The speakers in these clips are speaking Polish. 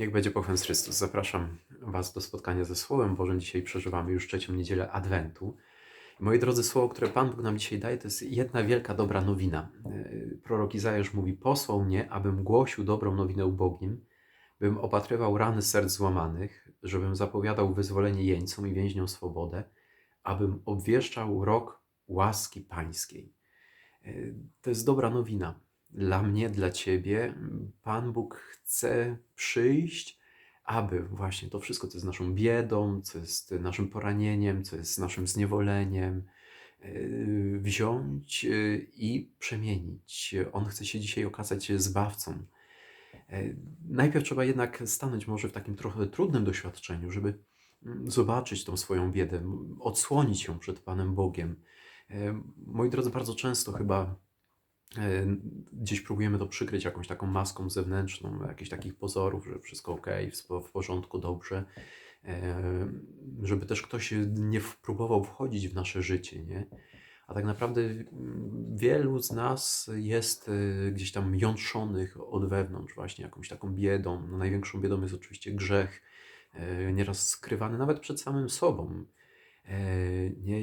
Niech będzie pochwęt Chrystus. Zapraszam Was do spotkania ze Słowem Bożym. Dzisiaj przeżywamy już trzecią niedzielę Adwentu. Moi drodzy, słowo, które Pan Bóg nam dzisiaj daje, to jest jedna wielka dobra nowina. Yy, Prorok Izajasz mówi, posłał mnie, abym głosił dobrą nowinę ubogim, bym opatrywał rany serc złamanych, żebym zapowiadał wyzwolenie jeńcom i więźniom swobodę, abym obwieszczał rok łaski pańskiej. Yy, To jest dobra nowina. Dla mnie, dla Ciebie. Pan Bóg chce przyjść, aby właśnie to wszystko, co jest naszą biedą, co jest naszym poranieniem, co jest naszym zniewoleniem, yy, wziąć yy, i przemienić. On chce się dzisiaj okazać zbawcą. Yy, Najpierw trzeba jednak stanąć może w takim trochę trudnym doświadczeniu, żeby mm, zobaczyć tą swoją biedę, odsłonić ją przed Panem Bogiem. Moi drodzy, bardzo często chyba e, gdzieś próbujemy to przykryć jakąś taką maską zewnętrzną, jakichś takich pozorów, że wszystko ok, w, porządku, dobrze, e, żeby też ktoś nie próbował wchodzić w nasze życie, nie? A tak naprawdę wielu z nas jest e, gdzieś tam jątrzonych od wewnątrz właśnie jakąś taką biedą. No, największą biedą jest oczywiście grzech, e, nieraz skrywany nawet przed samym sobą. E, Nie?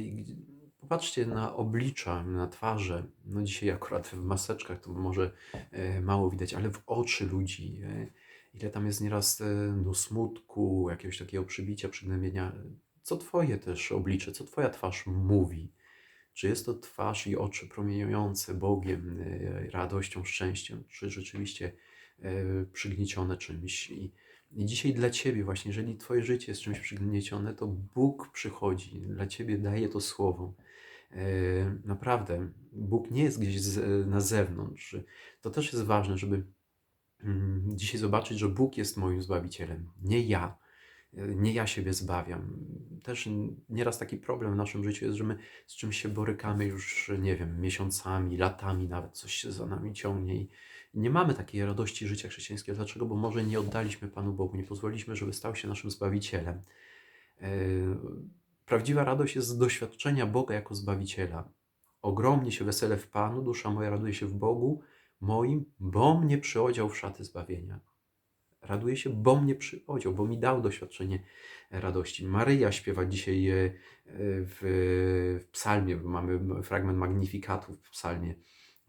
Popatrzcie na oblicza, na twarze. No dzisiaj akurat w maseczkach to może e, mało widać, ale w oczy ludzi. e, Ile tam jest nieraz e, no, smutku, jakiegoś takiego przybicia, przygnębienia. Co twoje też oblicze, co twoja twarz mówi? Czy jest to twarz i oczy promieniujące Bogiem, radością, szczęściem, czy rzeczywiście przygniecione czymś? I, I dzisiaj dla Ciebie właśnie, jeżeli Twoje życie jest czymś przygniecione, to Bóg przychodzi, dla Ciebie daje to słowo. E, Naprawdę, Bóg nie jest gdzieś z, na zewnątrz. To też jest ważne, żeby mm, dzisiaj zobaczyć, że Bóg jest moim Zbawicielem, nie ja. E, Nie ja siebie zbawiam. Też nieraz taki problem w naszym życiu jest, że my z czymś się borykamy już, nie wiem, miesiącami, latami nawet, coś się za nami ciągnie i nie mamy takiej radości życia chrześcijańskiego. Dlaczego? Bo może nie oddaliśmy Panu Bogu, nie pozwoliliśmy, żeby stał się naszym Zbawicielem. Prawdziwa radość jest z doświadczenia Boga jako Zbawiciela. Ogromnie się weselę w Panu, dusza moja raduje się w Bogu moim, bo mnie przyodział w szaty zbawienia. Raduję się, bo mnie przyodział, bo mi dał doświadczenie radości. Maryja śpiewa dzisiaj e, e, w, w psalmie, mamy fragment Magnifikatu w psalmie.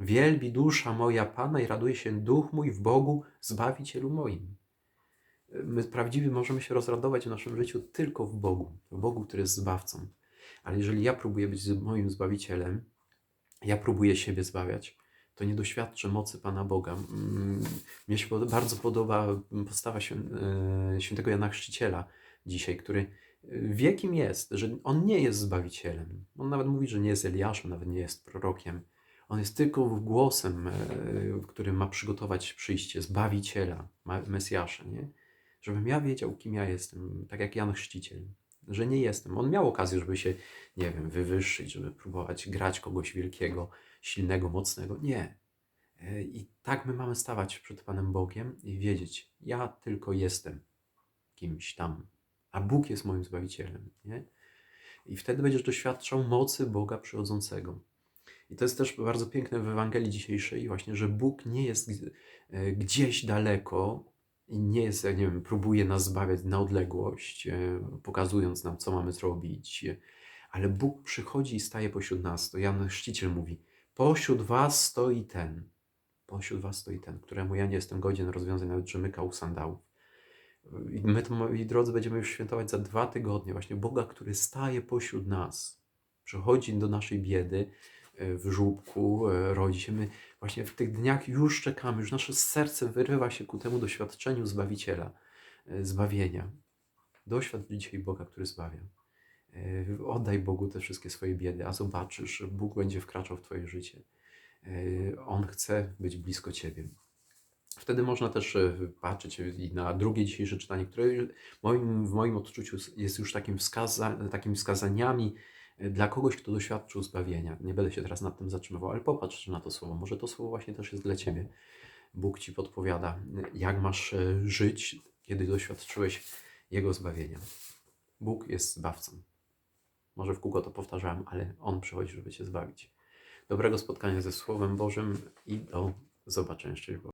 Wielbi dusza moja Pana i raduje się duch mój w Bogu, Zbawicielu moim. My prawdziwie możemy się rozradować w naszym życiu tylko w Bogu, w Bogu, który jest Zbawcą. Ale jeżeli ja próbuję być moim Zbawicielem, ja próbuję siebie zbawiać, to nie doświadczę mocy Pana Boga. Mm, Mnie się bardzo podoba postawa świę, e, świętego Jana Chrzciciela dzisiaj, który wie kim jest, że on nie jest Zbawicielem. On nawet mówi, że nie jest Eliaszem, nawet nie jest prorokiem. On jest tylko głosem, e, który ma przygotować przyjście Zbawiciela, Mesjasza, nie? Żebym ja wiedział, kim ja jestem, tak jak Jan Chrzciciel. Że nie jestem. On miał okazję, żeby się, nie wiem, wywyższyć, żeby próbować grać kogoś wielkiego, silnego, mocnego. Nie. E, I tak my mamy stawać przed Panem Bogiem i wiedzieć, ja tylko jestem kimś tam, a Bóg jest moim Zbawicielem. Nie? I wtedy będziesz doświadczał mocy Boga przychodzącego. I to jest też bardzo piękne w Ewangelii dzisiejszej, właśnie, że Bóg nie jest e, gdzieś daleko nie jest, nie wiem, próbuje nas zbawiać na odległość, e, pokazując nam, co mamy zrobić, ale Bóg przychodzi i staje pośród nas. To Jan Chrzciciel mówi, pośród was stoi ten, pośród was stoi ten, któremu ja nie jestem godzien rozwiązać nawet rzemyka u sandałów. I my moi drodzy, będziemy już świętować za dwa tygodnie właśnie Boga, który staje pośród nas. Przychodzi do naszej biedy e, w żłóbku, e, rodzi się. My właśnie w tych dniach już czekamy, już nasze serce wyrywa się ku temu doświadczeniu Zbawiciela, e, zbawienia. Doświadcz dzisiaj Boga, który zbawia. E, Oddaj Bogu te wszystkie swoje biedy, a zobaczysz, że Bóg będzie wkraczał w Twoje życie. E, On chce być blisko Ciebie. Wtedy można też patrzeć i na drugie dzisiejsze czytanie, które w moim, w moim odczuciu jest już takim, wskaza, takimi wskazaniami dla kogoś, kto doświadczył zbawienia. Nie będę się teraz nad tym zatrzymywał, ale popatrz na to słowo. Może to słowo właśnie też jest dla Ciebie. Bóg Ci podpowiada, jak masz e, żyć, kiedy doświadczyłeś Jego zbawienia. Bóg jest zbawcą. Może w kółko to powtarzałem, ale On przychodzi, żeby Cię zbawić. Dobrego spotkania ze Słowem Bożym i do zobaczenia. Szczęść Boże.